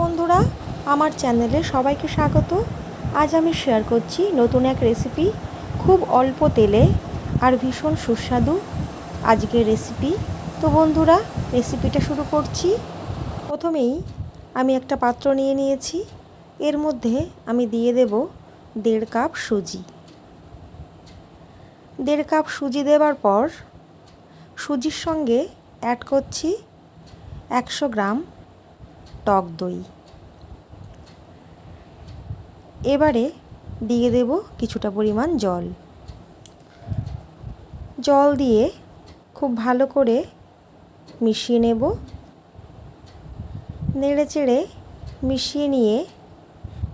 বন্ধুরা, আমার চ্যানেলে সবাইকে স্বাগত। আজ আমি শেয়ার করছি নতুন এক রেসিপি খুব অল্প তেলে আর ভীষণ সুস্বাদু আজকের রেসিপি তো বন্ধুরা রেসিপিটা শুরু করছি। প্রথমেই আমি একটা পাত্র নিয়ে নিয়েছি। এর মধ্যে আমি দিয়ে দেব দেড় কাপ সুজি। দেড় কাপ সুজি দেওয়ার পর সুজির সঙ্গে অ্যাড করছি একশো গ্রাম টক দই। এবারে দিয়ে দেব কিছুটা পরিমাণ জল। জল দিয়ে খুব ভালো করে মিশিয়ে নেব। নেড়ে চেড়ে মিশিয়ে নিয়ে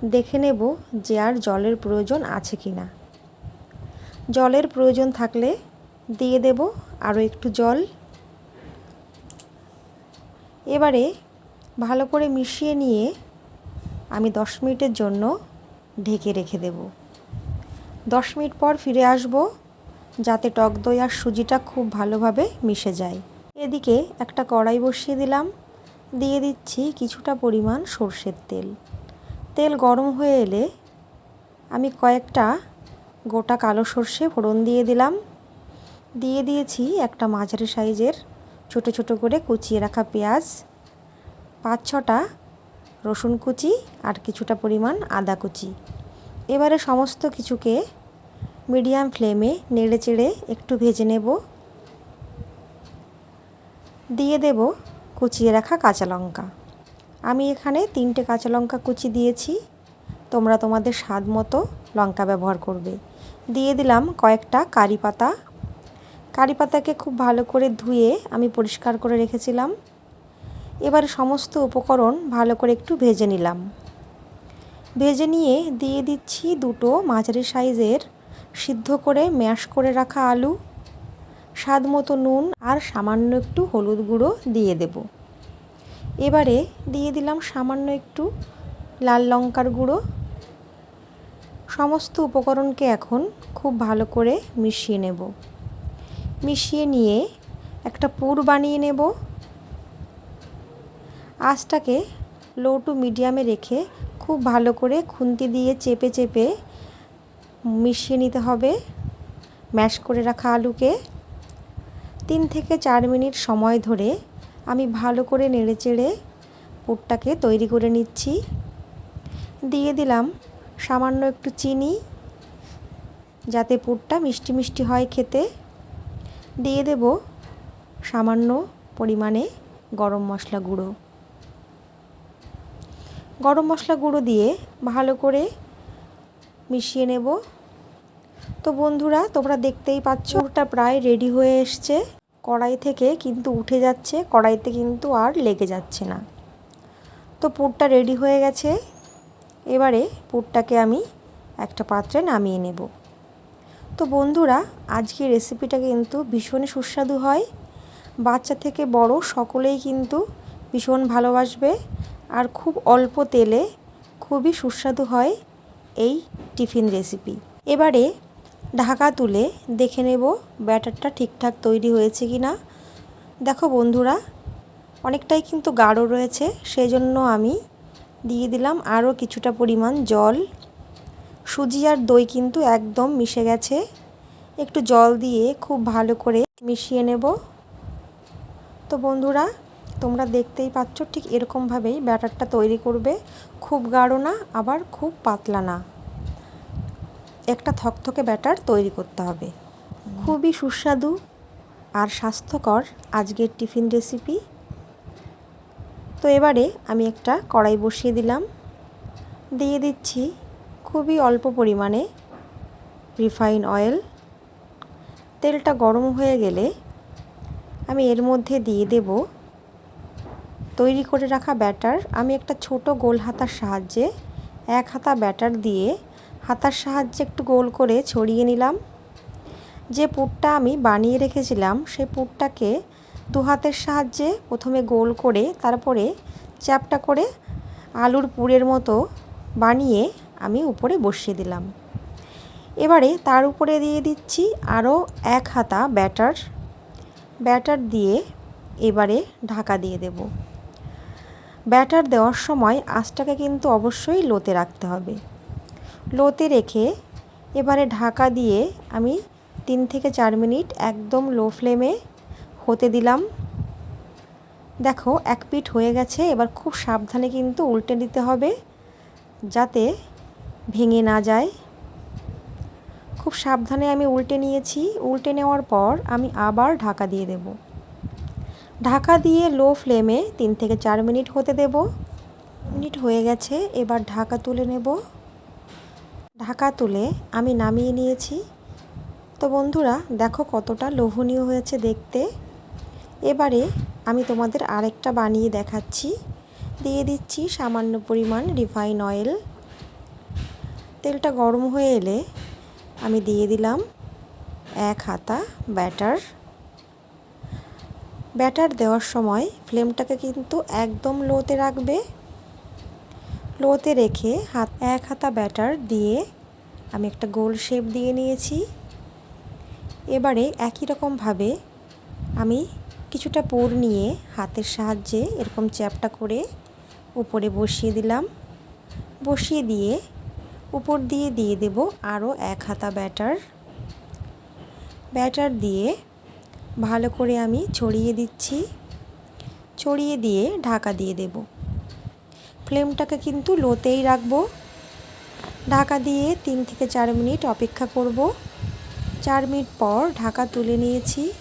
দেখে নেব যে আর জলের প্রয়োজন আছে কি না। জলের প্রয়োজন থাকলে দিয়ে দেব আরও একটু জল। এবারে ভালো করে মিশিয়ে নিয়ে আমি দশ মিনিটের জন্য ঢেকে রেখে দেব। দশ মিনিট পর ফিরে আসব যাতে টক দই আর সুজিটা খুব ভালোভাবে মিশে যায়। এদিকে একটা কড়াই বসিয়ে দিলাম। দিয়ে দিচ্ছি কিছুটা পরিমাণ সর্ষের তেল। তেল গরম হয়ে এলে আমি কয়েকটা গোটা কালো সর্ষে ফোড়ন দিয়ে দিলাম। দিয়ে দিয়েছি একটা মাঝারি সাইজের ছোট ছোট করে কুচিয়ে রাখা পেঁয়াজ। পাঁচ ছটা, রসুন কুচি আর কিছুটা পরিমাণ আদা কুচি। এবারে সমস্ত কিছুকে মিডিয়াম ফ্লেমে নেড়ে চেড়ে একটু ভেজে নেব। দিয়ে দেব কুচিয়ে রাখা কাঁচা লঙ্কা। আমি এখানে তিনটে কাঁচা লঙ্কা কুচি দিয়েছি। তোমরা তোমাদের স্বাদ মতো লঙ্কা ব্যবহার করবে। দিয়ে দিলাম কয়েকটা কারি পাতা। কারি পাতাকে খুব ভালো করে ধুয়ে আমি পরিষ্কার করে রেখেছিলাম। এবার সমস্ত উপকরণ ভালো করে একটু ভেজে নিলাম। ভেজে নিয়ে দিয়ে দিচ্ছি দুটো মাঝারি সাইজের সিদ্ধ করে ম্যাশ করে রাখা আলু, স্বাদ মতো নুন আর সামান্য একটু হলুদ গুঁড়ো দিয়ে দেব। এবারে দিয়ে দিলাম সামান্য একটু লাল লঙ্কার গুঁড়ো। সমস্ত উপকরণকে এখন খুব ভালো করে মিশিয়ে নেব। মিশিয়ে নিয়ে একটা পুর বানিয়ে নেব। আঁচটাকে লো টু মিডিয়ামে রেখে খুব ভালো করে খুন্তি দিয়ে চেপে চেপে মিশিয়ে নিতে হবে। ম্যাশ করে রাখা আলুকে। তিন থেকে চার মিনিট সময় ধরে আমি ভালো করে নেড়ে চেড়ে পুরটাকে তৈরি করে নিচ্ছি। দিয়ে দিলাম সামান্য একটু চিনি, যাতে পুরটা মিষ্টি মিষ্টি হয় খেতে। দিয়ে দেব সামান্য পরিমাণে গরম মশলা গুঁড়ো। গরম মশলা গুঁড়ো দিয়ে ভালো করে মিশিয়ে নেব। তো বন্ধুরা, তোমরা দেখতেই পাচ্ছ ওটা প্রায় রেডি হয়ে এসছে। কড়াই থেকে কিন্তু উঠে যাচ্ছে, কড়াইতে কিন্তু আর লেগে যাচ্ছে না। তো পুরটা রেডি হয়ে গেছে। এবারে পুরটাকে আমি একটা পাত্রে নামিয়ে নেব। তো বন্ধুরা, আজকে রেসিপিটা কিন্তু ভীষণই সুস্বাদু হয়। বাচ্চা থেকে বড় সকলেই কিন্তু ভীষণ ভালোবাসবে। আর খুব অল্প তেলে খুবই সুস্বাদু হয় এই টিফিন রেসিপি। এবারে ঢাকা তুলে দেখে নেব ব্যাটারটা ঠিকঠাক তৈরি হয়েছে কি না। দেখো বন্ধুরা, অনেকটাই কিন্তু গাঢ় রয়েছে সেই জন্য আমি দিয়ে দিলাম আরও কিছুটা পরিমাণ জল। সুজি আর দই কিন্তু একদম মিশে গেছে। একটু জল দিয়ে খুব ভালো করে মিশিয়ে নেব। তো বন্ধুরা তোমরা দেখতেই পাচ্ছ ঠিক এরকমভাবেই ব্যাটারটা তৈরি করবে। খুব গাঢ় না, আবার খুব পাতলা না। একটা থকথকে ব্যাটার তৈরি করতে হবে। খুবই সুস্বাদু আর স্বাস্থ্যকর আজকের টিফিন রেসিপি। তো এবারে আমি একটা কড়াই বসিয়ে দিলাম। দিয়ে দিচ্ছি খুবই অল্প পরিমাণে রিফাইন অয়েল। তেলটা গরম হয়ে গেলে আমি এর মধ্যে দিয়ে দেব তৈরি করে রাখা ব্যাটার, আমি একটা ছোট গোল হাতার সাহায্যে এক হাতা ব্যাটার দিয়ে হাতার সাহায্যে একটু গোল করে ছড়িয়ে নিলাম। যে পুরটা আমি বানিয়ে রেখেছিলাম সেই পুরটাকে দু হাতের সাহায্যে প্রথমে গোল করে, তারপরে চ্যাপটা করে আলুর পুরের মতো বানিয়ে আমি উপরে বসিয়ে দিলাম। এবারে তার উপরে দিয়ে দিচ্ছি আরও এক হাতা ব্যাটার। ব্যাটার দিয়ে এবারে ঢাকা দিয়ে দেব। ব্যাটার দেওয়ার সময় আঁচটাকে কিন্তু অবশ্যই লোতে রাখতে হবে। লোতে রেখে এবারে ঢাকা দিয়ে আমি তিন থেকে চার মিনিট একদম লো ফ্লেমে হতে দিলাম। দেখো, এক পিঠ হয়ে গেছে, এবার খুব সাবধানে কিন্তু উল্টে দিতে হবে যাতে ভেঙে না যায়। খুব সাবধানে আমি উল্টে নিয়েছি। উল্টে নেওয়ার পর আমি আবার ঢাকা দিয়ে দেব। ঢাকা দিয়ে লো ফ্লেমে তিন থেকে চার মিনিট হতে দেব। মিনিট হয়ে গেছে, এবার ঢাকা তুলে নেব। ঢাকা তুলে আমি নামিয়ে নিয়েছি। তো বন্ধুরা, দেখো কতটা লোভনীয় হয়েছে দেখতে। এবারে আমি তোমাদের আরেকটা বানিয়ে দেখাচ্ছি। দিয়ে দিচ্ছি সামান্য পরিমাণ রিফাইন অয়েল। তেলটা গরম হয়ে এলে আমি দিয়ে দিলাম এক হাতা ব্যাটার। ব্যাটার দেওয়ার সময় ফ্লেমটাকে কিন্তু একদম লোতে রাখবে। লোতে রেখে হাত, এক হাতা ব্যাটার দিয়ে আমি একটা গোল শেপ দিয়ে নিয়েছি। এবারে একই রকমভাবে আমি কিছুটা পুর নিয়ে হাতের সাহায্যে এরকম চ্যাপটা করে উপরে বসিয়ে দিলাম। বসিয়ে দিয়ে উপর দিয়ে দিয়ে দেব আরও এক হাতা ব্যাটার। ব্যাটার দিয়ে ভালো করে আমি ছড়িয়ে দিচ্ছি। ছড়িয়ে দিয়ে ঢাকা দিয়ে দেব। ফ্লেমটাকে কিন্তু লোতেই রাখব। ঢাকা দিয়ে তিন থেকে চার মিনিট অপেক্ষা করব। চার মিনিট পর ঢাকা তুলে নিয়েছি।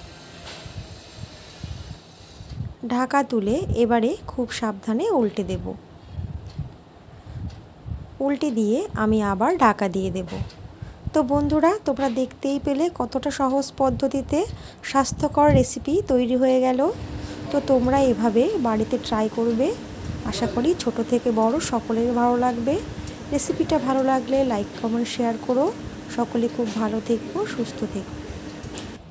ঢাকা তুলে এবারে খুব সাবধানে উল্টে দেব। উল্টে দিয়ে আমি আবার ঢাকা দিয়ে দেব। তো বন্ধুরা, তোমরা দেখতেই পেলে কতটা সহজ পদ্ধতিতে স্বাস্থ্যকর রেসিপি তৈরি হয়ে গেল। তো তোমরা এভাবে বাড়িতে ট্রাই করবে। আশা করি ছোট থেকে বড় সকলের ভালো লাগবে। রেসিপিটা ভালো লাগলে লাইক কমেন্ট শেয়ার করো। সকলে খুব ভালো থেকো, সুস্থ থেকো।